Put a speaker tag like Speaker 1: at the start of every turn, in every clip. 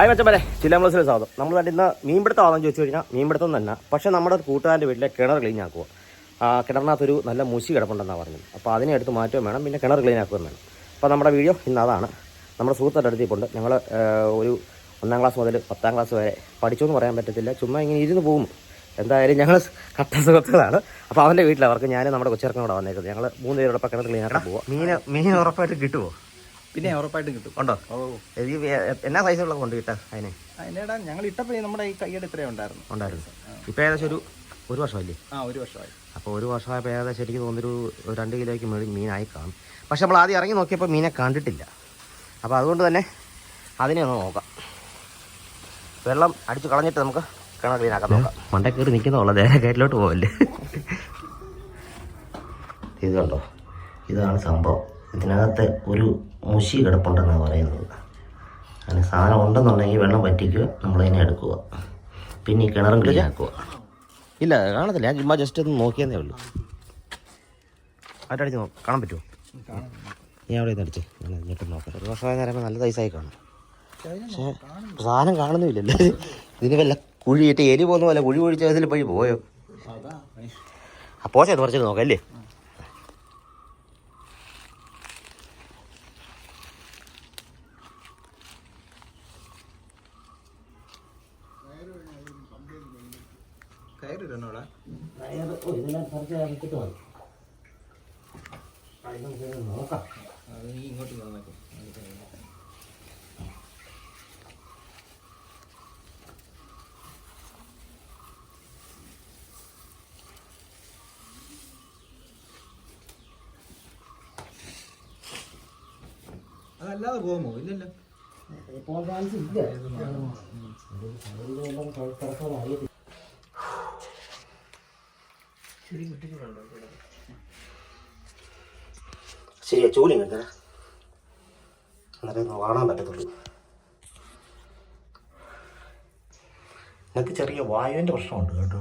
Speaker 1: Hi മച്ചമ്പരെ ചില്ലാമ്പ്ലസിലെ സ്വാഗതം. നമ്മൾ തന്നെ ഇന്ന് മീൻപിടുത്തം ആണെന്ന് ചോദിച്ചു കഴിഞ്ഞാൽ മീൻപിടുത്തം തന്നെ. പക്ഷേ നമ്മുടെ കൂട്ടുകാരന്റെ വീട്ടിലെ കിണർ ക്ലീൻ ആക്കുക കിണറിനകത്തൊരു നല്ല മുശി കിടപ്പുണ്ടെന്നാണ് പറഞ്ഞത്. അപ്പോൾ അതിനെ എടുത്ത് മാറ്റുകയും വേണം പിന്നെ കിണർ ക്ലീൻ ആക്കുകയും വേണം. അപ്പോൾ നമ്മുടെ വീഡിയോ ഇന്ന് അതാണ്. നമ്മുടെ സുഹൃത്തിന്റെ എടുത്തിട്ടുണ്ട് ഞങ്ങൾ ഒരു ഒന്നാം ക്ലാസ് മുതൽ പത്താം ക്ലാസ് വരെ പഠിച്ചു എന്ന് പറയാൻ പറ്റത്തില്ല. ചുമ്മാ ഇങ്ങനെ ഇരുന്ന് പോകും. എന്തായാലും ഞങ്ങൾ കട്ട സുഹൃത്തുക്കളാണ്. അപ്പോൾ അവന്റെ വീട്ടിൽ അവർക്ക് ഞാനും നമ്മുടെ കൊച്ചിറക്കം കൂടെ വന്നേക്കുന്നത്. ഞങ്ങൾ മൂന്ന് പേരോടൊപ്പം കിണർ ക്ലീൻ ആക്കാൻ പോവാം. മീൻ മീൻ ഉറപ്പായിട്ട് കിട്ടുമോ
Speaker 2: പിന്നെ ഉറപ്പായിട്ടും കിട്ടും.
Speaker 1: ഉണ്ടോ?
Speaker 2: ഓ.
Speaker 1: വേ- എന്നാ സൈസുള്ള കൊണ്ട് കിട്ടാ അതിന്?
Speaker 2: അതിനേടാ ഞങ്ങൾ ഇട്ടപ്പോൾ നമ്മുടെ ഈ കൈയുടെ ഇത്രയും ഉണ്ടായിരുന്നു.
Speaker 1: ഉണ്ടായിരുന്നു. ഇപ്പോൾ ഏകദേശം ഒരു ഒരു വർഷമല്ലേ
Speaker 2: ആ ഒരു വർഷമായി.
Speaker 1: അപ്പോൾ ഒരു വർഷമായപ്പോൾ ഏകദേശം എനിക്ക് തോന്നുന്നൊരു ഒരു രണ്ട് കിലോയ്ക്ക് മേളിൽ മീനായി കാണും. പക്ഷെ നമ്മൾ ആദ്യം ഇറങ്ങി നോക്കിയപ്പോൾ മീനെ കണ്ടിട്ടില്ല. അപ്പോൾ അതുകൊണ്ട് തന്നെ അതിനെ ഒന്ന് നോക്കാം. വെള്ളം അടിച്ച് കളഞ്ഞിട്ട് നമുക്ക് കിണർ ക്ലീൻ ആക്കാൻ നോക്കാം. മണ്ട കയറി നിൽക്കുന്നുള്ള നേരെ കയറ്റിലോട്ട് പോവല്ലേ? ഇത് കണ്ടോ? ഇതാണ് സംഭവം. ഇതിനകത്ത് ഒരു മുശി കിടപ്പുണ്ടെന്നാണ് പറയുന്നത്. അങ്ങനെ സാധനം ഉണ്ടെന്നുണ്ടെങ്കിൽ വെള്ളം വറ്റിക്കുക നമ്മളതിനെ എടുക്കുക. പിന്നെ ഈ കിണറും ക്ലീൻ ആക്കുക ഇല്ല കാണത്തില്ല. ഞാൻ ചുമ്മാ ജസ്റ്റ് ഒന്ന് നോക്കിയെന്നേ ഉള്ളൂ. ആറ്റടിച്ച് നോക്കാം? കാണാൻ പറ്റുമോ? ഞാൻ അവിടെ നിന്ന് അടിച്ചേ. ഞാൻ എന്നിട്ട് നോക്കാം. ഒരു വർഷമായ നേരം നല്ല സൈസായി കാണും. പക്ഷേ സാധനം കാണുന്നുമില്ലല്ലോ. ഇതിന് വല്ല കുഴിയിട്ട് എലി പോകുന്ന പോലെ കുഴി കുഴിച്ച് അതിൽ പോയി പോയോ? ആ പോച്ചേ കുറച്ചിട്ട് നോക്കാം അല്ലേ?
Speaker 2: കയറിരുന്നോടാ
Speaker 1: നോക്കാം
Speaker 2: അത് നീ ഇങ്ങോട്ട് വന്നേക്കും അതല്ലാതെ പോകുമോ ഇല്ലല്ലോ
Speaker 1: ചാൻസ് ഇല്ല ശരിയാ ചൂലി കിട്ടാ എന്നിട്ട് കാണാൻ പറ്റത്തുള്ളൂ. നിനക്ക് ചെറിയ വായുവിന്റെ പ്രശ്നമുണ്ട് കേട്ടോ.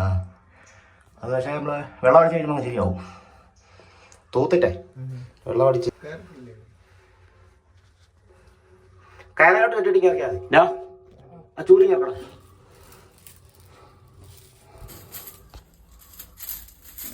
Speaker 1: ആ. അത് പക്ഷേ നമ്മൾ വെള്ളം അടിച്ച് കഴിയുമ്പോൾ ശരിയാവും. തൂത്തിട്ടെ. വെള്ളം അടിച്ച്. കയറായിട്ട്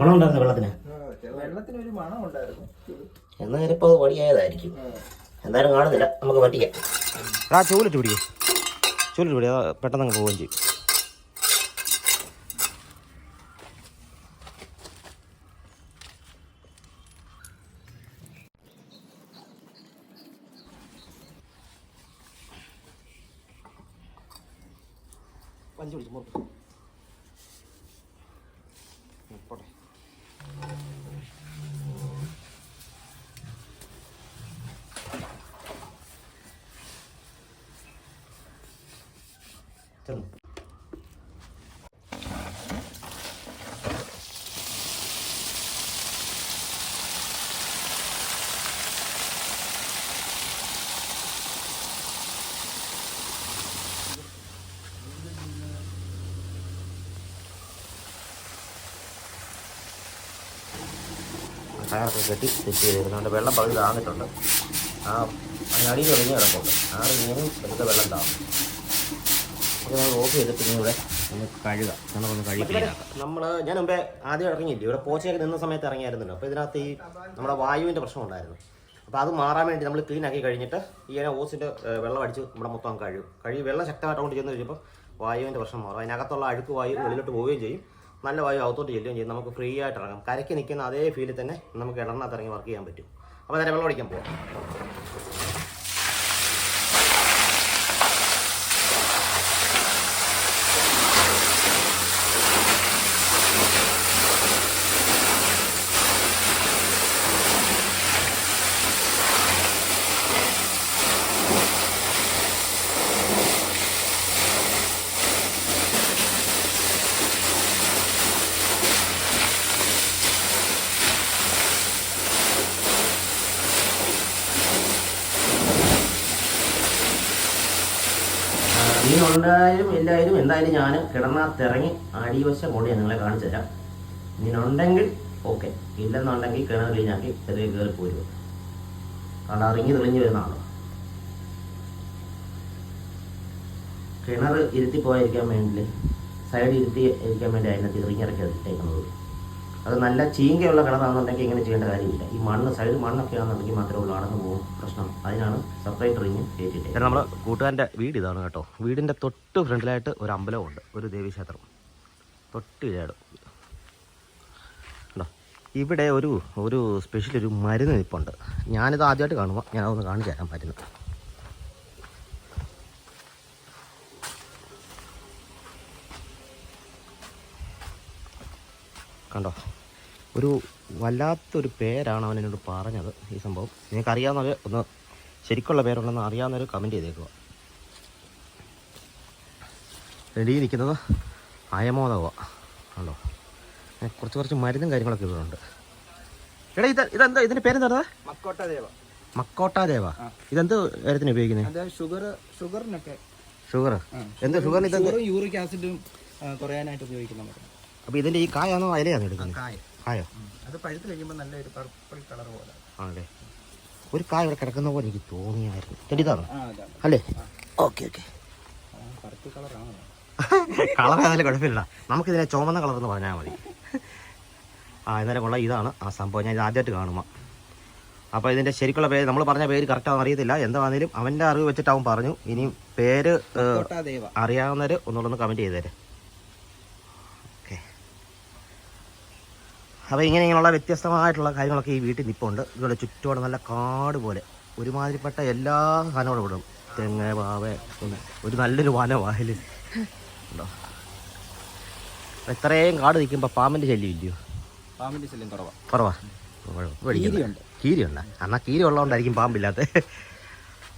Speaker 1: മണം ഉണ്ടായിരുന്നു വെള്ളത്തിന്
Speaker 2: വെള്ളത്തിന് ഒരു മണം ഉണ്ടായിരുന്നു
Speaker 1: എന്നാൽ ഇപ്പോൾ അത് വടിയായതായിരിക്കും എന്തായാലും കാണുന്നില്ല. നമുക്ക് പറ്റിക്കാം. ആ ചൂലിട്ട് പിടിക്കും. ചൂലിട്ട് പിടി. പെട്ടെന്ന് അങ്ങ് പോവുകയും ചെയ്യും. വലിച്ചു പിടിച്ചു മുറുക്ക്. ടയറൊക്കെ കെട്ടി സെറ്റ് ചെയ്തിരുന്നുണ്ട് വെള്ളം പകുതി താങ്ങിട്ടുണ്ട് ആ അതിന് അടിയിൽ ഒതുങ്ങി കിടപ്പുണ്ട് ആറ് വെറുതെ വെള്ളം താവും അപ്പോൾ നമ്മൾ ഓഫ് ചെയ്തിട്ട് ഇനി ഇവിടെ കഴുക. നമ്മളൊന്ന് നമ്മൾ ഞാൻ മുമ്പേ ആദ്യം ഇറങ്ങിയില്ല? ഇവിടെ പോച്ചയൊക്കെ നിന്ന സമയത്ത് ഇറങ്ങിയായിരുന്നല്ലോ. അപ്പോൾ ഇതിനകത്ത് ഈ നമ്മുടെ വായുവിന്റെ പ്രശ്നം ഉണ്ടായിരുന്നു. അപ്പോൾ അത് മാറാൻ വേണ്ടി നമ്മൾ ക്ലീൻ ആക്കി കഴിഞ്ഞിട്ട് ഈ ഓസിന്റെ വെള്ളം അടിച്ച് നമ്മുടെ മൊത്തം കഴിയും കഴുകും. കഴുകി വെള്ളം ശക്തമായിട്ട് കൊണ്ട് ചെന്ന് കഴിയുമ്പോൾ വായുവിന്റെ പ്രശ്നം മാറും. അതിനകത്തുള്ള അഴുക്ക് വായു വെളിയിലോട്ട് പോവുകയും ചെയ്യും. നല്ല വായു അകത്തോട്ട് ചെല്ലുകയും ചെയ്യും. നമുക്ക് ഫ്രീ ആയിട്ട് ഇറങ്ങാം. കരയ്ക്ക് നിൽക്കുന്ന അതേ ഫീലിൽ തന്നെ നമുക്ക് ഇടറിനകത്ത് ഇറങ്ങി വർക്ക് ചെയ്യാൻ പറ്റും. അപ്പോൾ നേരെ വെള്ളം അടിക്കാൻ പോകാം മീനുണ്ടായാലും ഇല്ലായാലും എന്തായാലും ഞാൻ കിണറിനകത്തിറങ്ങി അടിവശം കൊണ്ട് ഞാൻ നിങ്ങളെ കാണിച്ചു തരാം. ഇതിനുണ്ടെങ്കിൽ ഓക്കെ ഇല്ലെന്നുണ്ടെങ്കിൽ കിണർ ക്ലീനാക്കി ചെറിയ കയറി പോരുക കാരണം ഇറങ്ങി തെളിഞ്ഞു വരുന്നതാണല്ലോ കിണർ ഇരുത്തി പോയിരിക്കാൻ വേണ്ടി സൈഡ് ഇരുത്തി ഇരിക്കാൻ വേണ്ടി അതിനകത്ത് ഇറങ്ങിയിറക്കി ഇട്ടേക്കുന്നത്. അത് നല്ല ചീങ്കയുള്ള കിണറാണെന്നുണ്ടെങ്കിൽ ഇങ്ങനെ ചെയ്യേണ്ട കാര്യമില്ല. ഈ മണ്ണ് സൈഡ് മണ്ണൊക്കെ ആണെന്നുണ്ടെങ്കിൽ മാത്രമേ ഉള്ളൂ അടന്നു പോകും പ്രശ്നം. അതിനാണ് സെപ്പറേറ്റ് റിങ് കയറ്റിയിട്ട്. നമ്മുടെ കൂട്ടുകാരന്റെ വീട് ഇതാണ് കേട്ടോ. വീടിന്റെ തൊട്ട് ഫ്രണ്ടിലായിട്ട് ഒരു അമ്പലമുണ്ട് ഒരു ദേവീക്ഷേത്രം. തൊട്ട് ഇടും ഉണ്ടോ ഇവിടെ ഒരു ഒരു സ്പെഷ്യൽ ഒരു മരുന്ന് നിൽപ്പുണ്ട് ഞാനിത് ആദ്യമായിട്ട് കാണുമ്പോൾ ഞാനതൊന്ന് കാണിച്ചു തരാൻ മരുന്ന്. കണ്ടോ? ഒരു വല്ലാത്തൊരു പേരാണ് അവൻ എന്നോട് പറഞ്ഞത് ഈ സംഭവം. നിങ്ങൾക്ക് അറിയാവുന്നവർ ഒന്ന് ശരിക്കുള്ള പേരുണ്ടെന്ന് അറിയാവുന്നവർ കമന്റ് ചെയ്തേക്കുക. റെഡി നിൽക്കുന്നത് അയമോദവ. കണ്ടോ? ഏ, കുറച്ച് കുറച്ച് മരുന്നും കാര്യങ്ങളൊക്കെ ഇവിടുണ്ട് എടാ ഇത് ഇതെന്താ? ഇതിന്റെ പേരെന്താ
Speaker 2: മക്കോട്ട ദേവ
Speaker 1: മക്കോട്ട ദേവ ഇതെന്ത് കാര്യത്തിന് ഉപയോഗിക്കുന്നത്?
Speaker 2: ഷുഗർ ഷുഗറിനൊക്കെ
Speaker 1: ഷുഗർ എന്ത് ഷുഗറിന്
Speaker 2: യൂറിക് ആസിഡും കുറയാനായിട്ട് ഉപയോഗിക്കുന്ന മരുന്ന്.
Speaker 1: അപ്പോൾ ഇതിന്റെ ഈ കായാണോ അയലയാണ് എടുക്കുന്നത്?
Speaker 2: കായ.
Speaker 1: കായോ?
Speaker 2: അത് പഴുത്ത് കഴിയുമ്പോൾ നല്ലൊരു പർപ്പിൾ കളർ പോലെ.
Speaker 1: ആണല്ലേ? ഒരു കായ ഇവിടെ കിടക്കുന്ന പോലെ എനിക്ക് തോന്നിയായിരുന്നു. ചെടിതാണോ അല്ലേ? Okay okay. ഏതായാലും കുഴപ്പമില്ല. നമുക്കിതിനെ ചുമന്ന കളർ എന്ന് പറഞ്ഞാൽ മതി. ആ എന്നാലും കൊള്ള ഇതാണ് ആ സംഭവം. ഞാൻ ഇത് ആദ്യമായിട്ട് കാണുമ്പോൾ അപ്പോൾ ഇതിന്റെ ശരിക്കുള്ള പേര് നമ്മൾ പറഞ്ഞ പേര് കറക്റ്റാണെന്ന് അറിയത്തില്ല. എന്താണെങ്കിലും അവന്റെ അറിവ് വെച്ചിട്ട് അവൻ പറഞ്ഞു. ഇനിയും പേര് അറിയാവുന്നവർ ഒന്നുകൂടെ കമന്റ് ചെയ്തേരെ. അപ്പോൾ ഇങ്ങനെ ഇങ്ങനെയുള്ള വ്യത്യസ്തമായിട്ടുള്ള കാര്യങ്ങളൊക്കെ ഈ വീട്ടിൽ നിൽപ്പുണ്ട് ഇതുപോലെ ചുറ്റോടെ നല്ല കാട് പോലെ. ഒരുമാതിരിപ്പെട്ട എല്ലാ സാധനങ്ങളും ഇവിടെ. തെങ്ങ് പാവ ഒരു നല്ലൊരു വന വായൽ. ഉണ്ടോ? എത്രയും കാട് നിൽക്കുമ്പോൾ പാമ്പിന്റെ ശല്യം ഇല്ലയോ?
Speaker 2: പാമ്പിന്റെ ശല്യം കുറവാ.
Speaker 1: കുറവാ?
Speaker 2: കീരി
Speaker 1: ഉണ്ട് എന്നാൽ കീരി ഉള്ളതുകൊണ്ടായിരിക്കും പാമ്പില്ലാത്ത.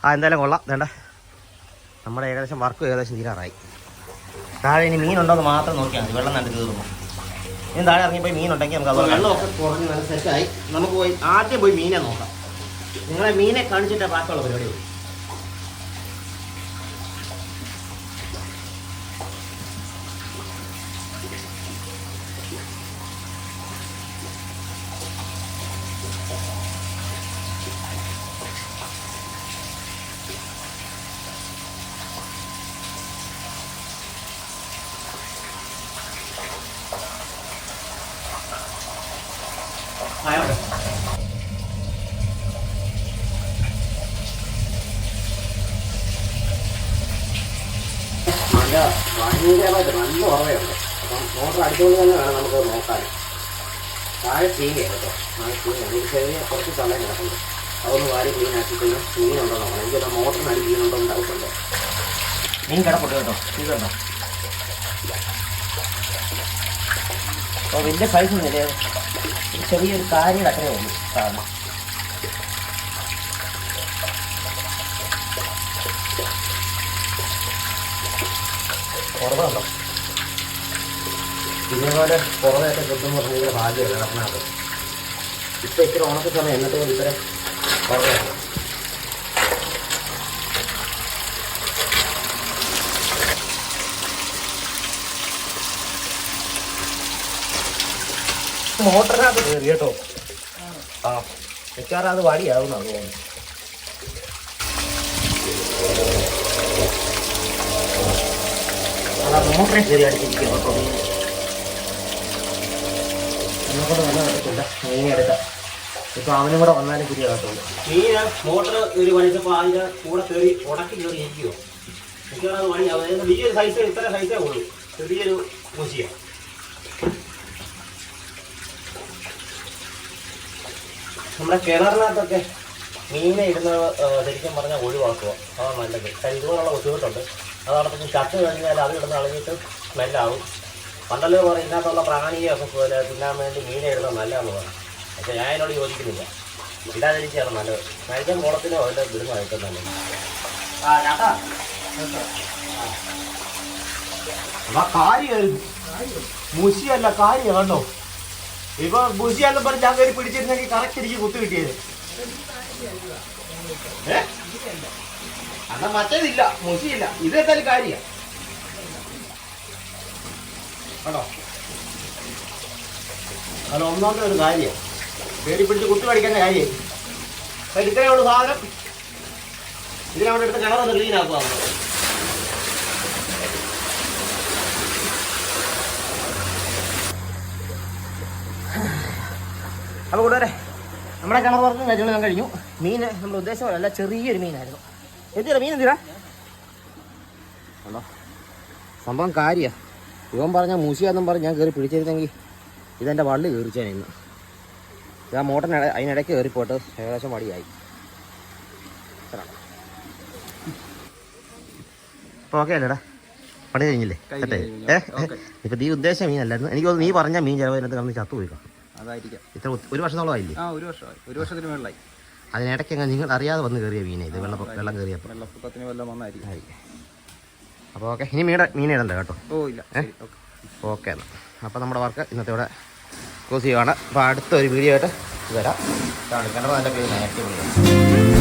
Speaker 1: ആ എന്തായാലും കൊള്ളാം. വേണ്ട. നമ്മുടെ ഏകദേശം വർക്ക് ഏകദേശം തീരാറായി. താഴെ ഇനി മീനുണ്ടോ എന്ന് മാത്രം നോക്കിയാൽ മതി. വെള്ളം നട്ട് തീർന്നു ഇനി താഴെ ഇറങ്ങി പോയി മീൻ മീനുണ്ടെങ്കിൽ നമുക്ക് അതുപോലെ വെള്ളമൊക്കെ കുറഞ്ഞ് നല്ല സെറ്റായി നമുക്ക് പോയി ആദ്യം പോയി മീനെ നോക്കാം. നിങ്ങളെ മീനെ കാണിച്ചിട്ട് ബാക്കിയുള്ള പരിപാടി നല്ല ഭയങ്കരമായിട്ട് നല്ല ഉറവയുണ്ട്. അപ്പം മോട്ടർ അടിച്ചുകൊണ്ട് തന്നെ വേണം നമുക്ക് നോക്കാൻ. താഴെ ചീങ്ങയാണ് കേട്ടോ. താഴെ ചീങ്ങയാണ് ഒരു ചെറിയ കുറച്ച് സമയം കിടക്കുന്നു അതൊന്ന് വാരി ക്ലീൻ ആക്കി കഴിഞ്ഞാൽ ക്ലീൻ ഉണ്ടോ നോക്കണം എനിക്കൊന്ന് മോട്ടറിന് അടി മീനുണ്ടോ എന്ന് ഡൗട്ട് ഉണ്ട്. മീൻ കിടപ്പുണ്ട് കേട്ടോ. ഇത് കേട്ടോ അപ്പോൾ വലിയ സൈസ് ഒന്നുമില്ലേ ഇല്ലേ. ചെറിയൊരു കാര്യം അത്രയേ ഉള്ളൂ സാധനം കുറവുണ്ടോ പിന്നെ പോലെ കുറവൊക്കെ കിട്ടുമ്പോൾ ഭയങ്കര ഭാഗ്യമല്ല നടന്നത് ഇപ്പം ഇച്ചിരി ഉണക്ക സമയം എന്നിട്ട് പോലും ഇത്ര കുറവാണ്. മോട്ടറിനകത്ത് കയറി കേട്ടോ. ആ എച്ചാറാത് അത് വടിയാവുന്നതാണ് തോന്നുന്നു. അതാ മോട്ടറെ കയറി അടിച്ചിരിക്കും അപ്പോൾ മീൻ നടക്കില്ല മീനെ എടുക്കാം ഇപ്പൊ അവനും കൂടെ വന്നാലും ശരിയാകത്തുള്ളൂ മീന് മോട്ടർ ഒരു വലിച്ചപ്പോൾ അതിന്റെ കൂടെ കയറി ഉടക്കി കയറി ഇരിക്കുമോ ഇത്ര ചെറിയൊരു നമ്മുടെ കിണറിനകത്തൊക്കെ മീനെ ഇടുന്നത് ശരിക്കും പറഞ്ഞാൽ ഒഴിവാക്കുക. അതാണ് നല്ലത്. ഇതുപോലുള്ള ബുദ്ധിമുട്ടുണ്ട്. അതോടൊപ്പം ചത്ത് കഴിഞ്ഞാൽ അത് ഇടുന്ന അളഞ്ഞിട്ട് സ്മെല്ലാവും. പണ്ടല്ലോ പറയും ഇതിനകത്തുള്ള പ്രാണിയൊക്കെ പോലെ തിന്നാൻ വേണ്ടി മീനെ ഇടുന്നത് നല്ലതെന്ന് പറയും. പക്ഷേ ഞാൻ എന്നോട് യോജിക്കുന്നില്ല. ഇടാതിരിക്കുകയാണ് നല്ലത്. കഴിക്കാൻ കുളത്തിലോ അതിന്റെ വിടുന്നതായിരിക്കും നല്ലത് ആ ചേട്ടാ കാര്യം മുശിയല്ല കാര്യം കണ്ടോ? ഇപ്പൊ മുശിയല്ല പറഞ്ഞ് ഞാൻ കയറി പിടിച്ചിരുന്നെങ്കിൽ കറക്റ്റ് എനിക്ക് കുത്തു കിട്ടിയത്. ഏ? അന്നാ മറ്റേതില്ല മുസിയില്ല ഇത് എന്തായാലും കാര്യമാണ് അത് ഒന്നാമത്തെ ഒരു കാര്യമാണ് പേടി പിടിച്ച് കുത്തി പഠിക്കേണ്ട കാര്യം. അപ്പം ഇത്രയേ സാധനം. ഇതിനവിടെ എടുത്ത് കിണറൊന്ന് ക്ലീൻ ആക്കുക നമ്മൾ അപ്പോൾ കൂട്ടുകാരെ നമ്മുടെ കിണർ കാര്യങ്ങൾ ഞാൻ കഴിഞ്ഞു. മീൻ നമ്മുടെ ഉദ്ദേശം പോലെ അല്ല ചെറിയൊരു മീനായിരുന്നു. എന്തിനാ മീൻ എന്തിനാ? സംഭവം കാര്യ. ഇവൻ പറഞ്ഞ മൂശിയാന്നും പറഞ്ഞ് ഞാൻ കയറി പിടിച്ചിരുന്നെങ്കിൽ ഇതെന്റെ വള്ളി കീറിച്ചാണ് ഇന്ന്. ഞാൻ മോട്ടൻ അതിനിടയ്ക്ക് കയറിപ്പോട്ട് ഏകദേശം വടിയായി അപ്പോൾ ഓക്കെ അല്ലേടാ? പണി കഴിഞ്ഞില്ലേ?
Speaker 2: കഴിഞ്ഞു, ഏഹ്
Speaker 1: ഇപ്പൊ നീ ഉദ്ദേശം മീനല്ലായിരുന്നു. എനിക്ക് തോന്നുന്നു നീ പറഞ്ഞ മീൻ ചിലവ് അതിനകത്ത് കടന്ന് ചത്തുപോയിക്കാം.
Speaker 2: അതായിരിക്കാം.
Speaker 1: ഇത്ര ഒരു വർഷത്തോളം ആയില്ലേ?
Speaker 2: ആ ഒരു വർഷമായി. ഒരു വർഷത്തിന് മേളിലായി.
Speaker 1: അതിനിടയ്ക്ക് അങ്ങ് നിങ്ങൾ അറിയാതെ വന്ന് കയറിയ മീനെ ഇത് വെള്ളം വെള്ളം കയറിയപ്പോൾ
Speaker 2: വെള്ളപ്പൊക്കത്തിന് വല്ലതും വന്നായിരിക്കും.
Speaker 1: അപ്പോൾ ഓക്കെ ഇനി മീൻ മീൻ ഇടണ്ട കേട്ടോ.
Speaker 2: ഓ ഇല്ല. ഏഹ് ഓക്കെ.
Speaker 1: എന്നാൽ അപ്പോൾ നമ്മുടെ വർക്ക് ഇന്നത്തെ ഇവിടെ ക്ലോസ് ചെയ്യുവാണ്. അപ്പോൾ അടുത്ത ഒരു വീഡിയോ ആയിട്ട് വരാം. കാണിക്കേണ്ടത് നല്ല പേര് ആയിട്ട്